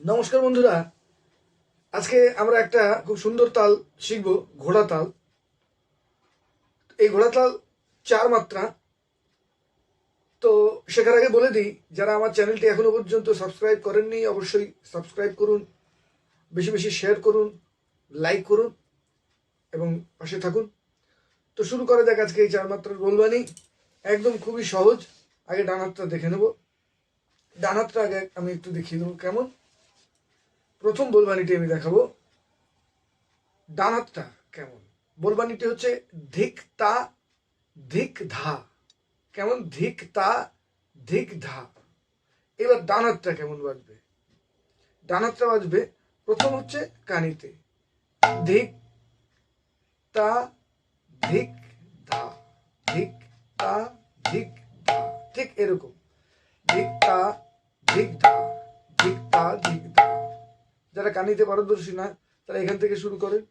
নমস্কার বন্ধুরা। আজকে আমরা একটা খুব সুন্দর তাল শিখব, ঘোড়া তাল। এই ঘোড়া তাল চার মাত্রা। তো শেখার আগে বলে দিই, যারা আমার চ্যানেলটি এখনও পর্যন্ত সাবস্ক্রাইব করেননি, অবশ্যই সাবস্ক্রাইব করুন, বেশি বেশি শেয়ার করুন, লাইক করুন, এবং পাশে থাকুন। তো শুরু করে দেখ আজকে এই চার মাত্রার গোলবানি একদম খুবই সহজ। আগে ডান হাতটা দেখে নেব। ডান হাতটা আগে আমি একটু দেখিয়ে দেবো কেমন। প্রথম বোলবানিটি আমি দেখাবো। ডান হাতটা কেমন? বোলবানিটি হচ্ছে ধিক তা, ধিক ধা। কেমন? ধিক তা, ধিক ধা। এবার ডান হাতটা কেমন বাজবে? ডান হাতটা বাজবে, প্রথম হচ্ছে কানিতে। ধিক তা, ধিক ধা। ধিক তা, ধিক ধা। ঠিক এরকম। ধিক তা, ধিক ধা। ধিক তা, ধিক যারা কানিতে পারদর্শী না, তারা এখান থেকে শুরু করেন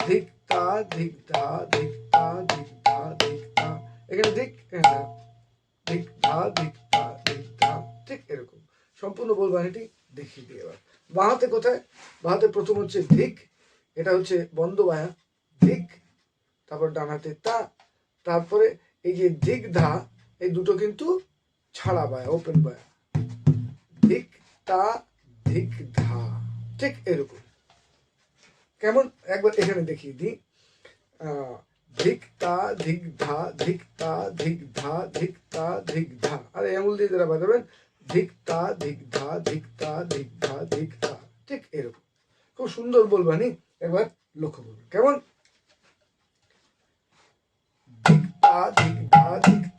ধিক তা, ধিক ধা ধিক তা, ধিক ধা ধিক তা। এখানে ধিক এখানে। ধিক ধা ধিক তা, ধিক ধা ঠিক এরকম। সম্পূর্ণ বলবানিটি দেখিয়ে দিই এবার। বাহাতে কোথায়? বাহাতে প্রথম হচ্ছে ধিক, এটা হচ্ছে বন্ধ বায়া। ধিক, তারপর ডান হাতে তা, তারপরে এই যে ধিক ধা, এই দুটো কিন্তু ছাড়া বায়া ওপেন বায়া। ধিক তা, ধিক ধা। ঠিক এরকম। কেমন? একবার এখানে দেখিয়ে দিই। ধিক তা, ধিক ধা, ধিক তা, ধিক ধা, ধিক তা, ধিক ধা। আর আঙুল দিয়ে যারা বাজাবেন, ধিক তা, ধিক ধা, ধিক তা, ধিক ধা ধিক ধা ঠিক এরকম। খুব সুন্দর বলবানি একবার লক্ষ্য করবেন। কেমন? ধিক তা, ধিক ধা তা ধিক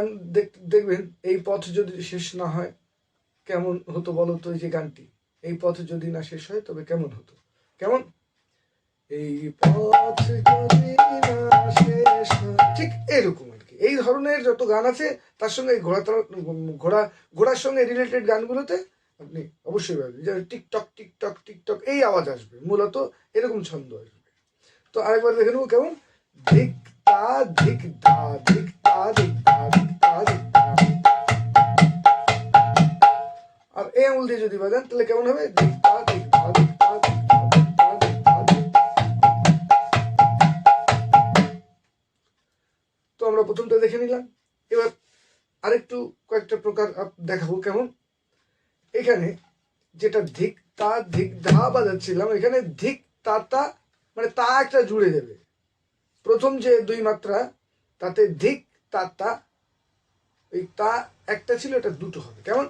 গান দেখ- দেখবেন, এই পথ যদি শেষ না হয়, কেমন হতো বলো তো এই যে গানটি? এই পথ যদি না শেষ হয়, তবে কেমন হতো? কেমন? এই পথ যদি না শেষ ঠিক এরকম আর কি। এই ধরনের যত গান আছে, তার সঙ্গে ঘোড়া ঘোড়া, ঘোড়ার সঙ্গে রিলেটেড গানগুলোতে আপনি অবশ্যই পাবেন। যে টিকটক টিকটক টিকটক, এই আওয়াজ আসবে। মূলত এরকম ছন্দ আসবে। তো আরেকবার দেখে নেব কেমন? ধিক তা, ধিক ধা, ধিক তা, ধিক ধা আর এই আঙুল দিয়ে যদি বাজান, তাহলে কেমন হবে? ধিক তা ধিক ধা ধিক তা ধিক ধা ধিক তা ধিক ধা ধিক তা। তো আমরা প্রথমটা দেখে নিলাম। এবার আরেকটু কয়েকটা প্রকার দেখাবো কেমন। এখানে যেটা ধিক, তা ধিক, ধা বাজাচ্ছিলাম, এখানে ধিক, তা তা মানে তা একটা জুড়ে যাবে। প্রথম যে দুই মাত্রা, তাতে ধিক, তা তা ওই তা একটা ছিল এটা দুটো হবে। কেমন?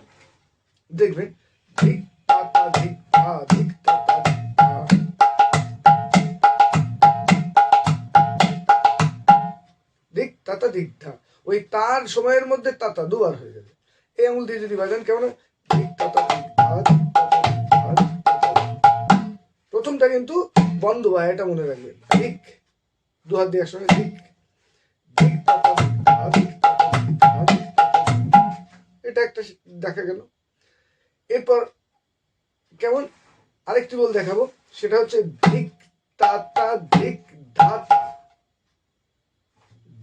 দেখবেন ধিক তা তা ধিক তা ধিক ধা ধিক তা তা ধা ওই তার সময়ের মধ্যে তাতা দুবার হয়ে যাবে। এই আঙুল দিয়ে যদি বাজান কেমন? হয়? ধিক তা তা ধিক ধা ধিক তা তা ধিক ধা, ধিক তা তা ধিক ধা। প্রথমটা কিন্তু বন্ধ হয় এটা মনে রাখবেন। ধিক দু হাত দিয়ে একসঙ্গে ধিক ধিক তা এটা একটা দেখা গেল। এরপর কেমন আরেকটি বল দেখাবো, সেটা হচ্ছে ধিক তাতা ধিক ধাতা,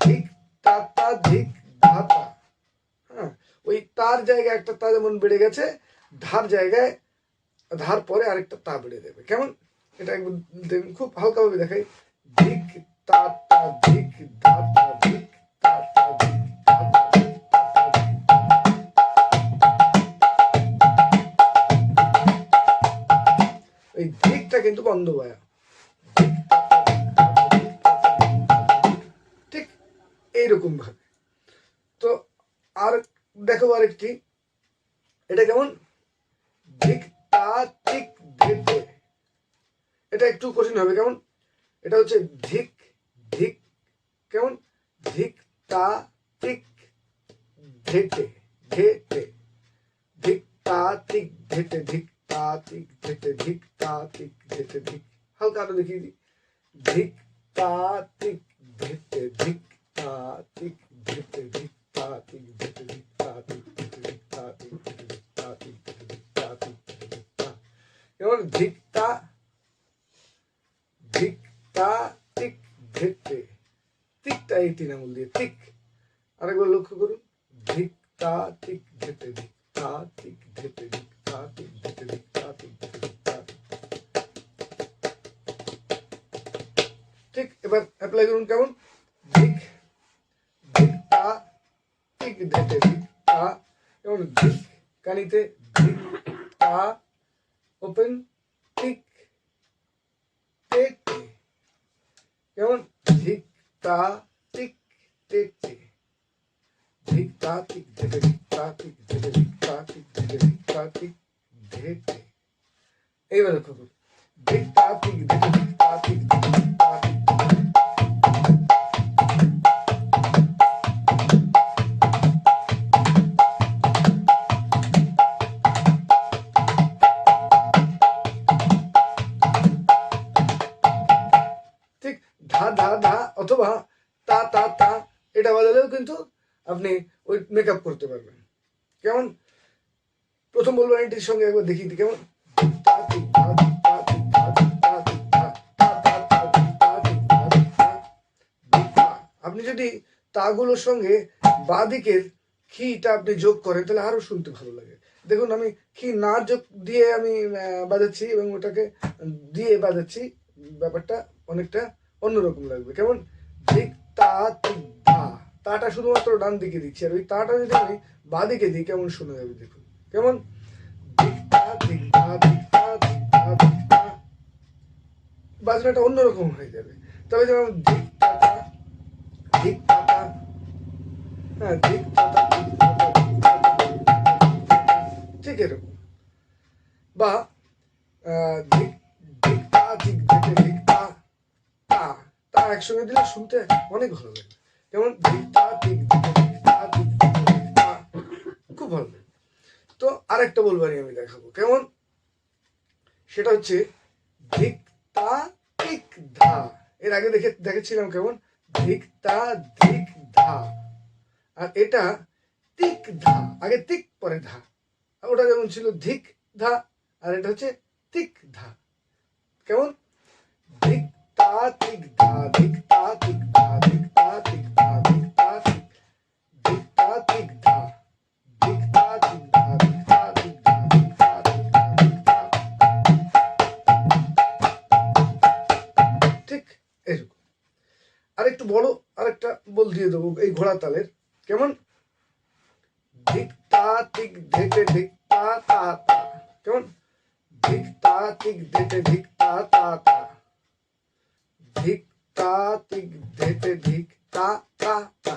ধিক তাতা ধিক ধাতা। হ্যাঁ ওই তার জায়গায় একটা তা যেমন বেড়ে গেছে, ধার জায়গায় ধার পরে আরেকটা তা বেড়ে দেবে কেমন? এটা একবার খুব হালকাভাবে দেখাই। ধিক তাতা দিকটা কিন্তু ঠিক এইরকম ভাবে। তো আর দেখো আরেকটি। এটা কেমন? এটা একটু কঠিন হবে, কেমন? এটা হচ্ছে ধিক ধিক, কেমন? ধিক তা তিক ধেতে ধেটে ধিক তা তিক ধেতে, ধিক তিক ধেতে ধিক তা তিক ধেতে ধিক হালকা আরও দেখিয়ে দিই ধিক তা তিক ধেতে ধিক তা তিক ধেতে ধিক তা তিক ধেতে ধিক তা তিক ধেতে ধিক তা তিক ধেতে ধিক তা তিক ধেতে ধিক তা তিক ধেতে ধিক তা এবার ধিক তা ধিক তা তিক ধেতে তিকটা এই তিন আঙুল দিয়ে তিক আরেকবার লক্ষ্য করুন ধিক তা তিক ধেতে ধিক তা তিক ধেতে ধিক তা তিক ধেতে ধিক তা তিক ধেতে ধিক তা তিক। ঠিক এবার অ্যাপ্লাই করুন কেমন ধিক ধিক তা তিক ধেতে ধিক তা যেমন ধিক কানিতে ধিক তা ওপেন টিক টেক কেমন ধিক তা টিক টেক ধিক তা টিক ধেতে ধিক তা টিক ধেতে ধিক তা টিক ধেতে ধিক তা টিক এইবার লক্ষ্য করুন ধিক তা টিক ধেতে ধিক তা টিক ধেতে ধিক তা টিক ঠিক, ধা ধা ধা, অথবা তা তা তা, এটা বাজালেও কিন্তু আপনি ওই মেকআপ করতে পারবেন। কেমন? প্রথম বলব এটির সঙ্গে একবার দেখি কেমন। আপনি যদি তাগুলোর সঙ্গে বাঁ দিকের খিটা আপনি যোগ করেন, তাহলে আরও শুনতে ভালো লাগে। দেখুন, আমি খি না যোগ দিয়ে আমি বাজাচ্ছি এবং ওটাকে দিয়ে বাজাচ্ছি, ব্যাপারটা অনেকটা অন্যরকম লাগবে। কেমন? ঠিক তা ঠিক ধা তাটা শুধুমাত্র ডান দিকে দিচ্ছি আর ওই তাটা যদি আমি বা দিকে দিই কেমন শোনা যাবে দেখুন। কেমন? বাজনাটা অন্যরকম হয়ে যাবে। তবে যেমন ধিক টাটা হ্যাঁ টাটা, ঠিক এরকম। বা তা তা একসঙ্গে দিলে শুনতে অনেক ভালো লাগে। যেমন খুব ভালো তো আরেকটা বলবানি আমি দেখাবো। কেমন? সেটা হচ্ছে ধা এর আগে দেখে, দেখেছিলাম কেমন? ধিক ধিক ধা আর এটা তিক ধা আগে তিক, পরে ধা। ওটা যেমন ছিল ধিক ধা আর এটা হচ্ছে তিক ধা কেমন? ধিক তা তিক ধা ধিক তা তিক ধা ধিক তা তিক আর একটু বড় আরেকটা বল দিয়ে দেবো এই ঘোড়া তালের কেমন তা তা তা কেমন ধিক তা তিক ধেতে ধিক তা তা তা তা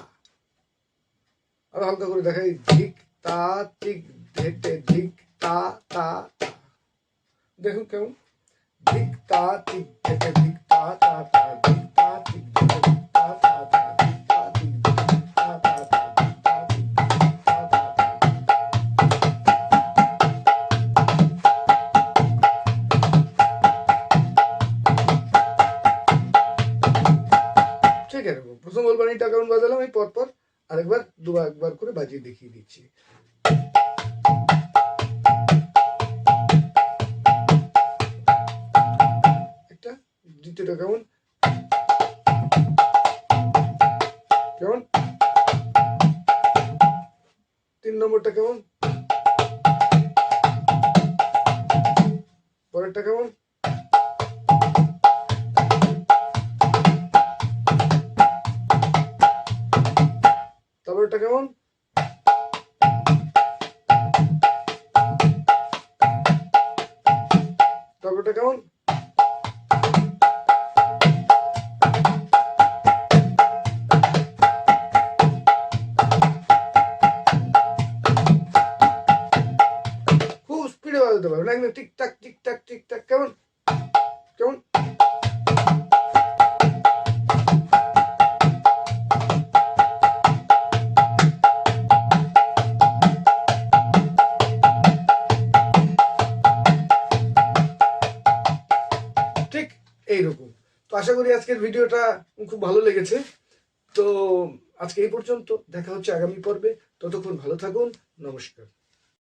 আর হালকা করে দেখাই ধিক তা তিক ধেতে ধিক তা তা তা দেখুন কেমন ধিক তা তিক ধেতে ধিক তা তা তা ধিক একবার করে বাজিয়ে দেখিয়ে দিচ্ছি। একটা দ্বিতীয়টা কেমন? কেমন? তিন নম্বরটা কেমন? পরেরটা কেমন? তারপরটা কেমন? তারপরটা খুব স্পিডে বাজাতে পারবেন একদম টিকটাক টিকটাক। আশা করি আজকের ভিডিওটা খুব ভালো লেগেছে। তো আজকে এই পর্যন্ত, দেখা হচ্ছে আগামী পর্বে। ততক্ষণ ভালো থাকুন, নমস্কার।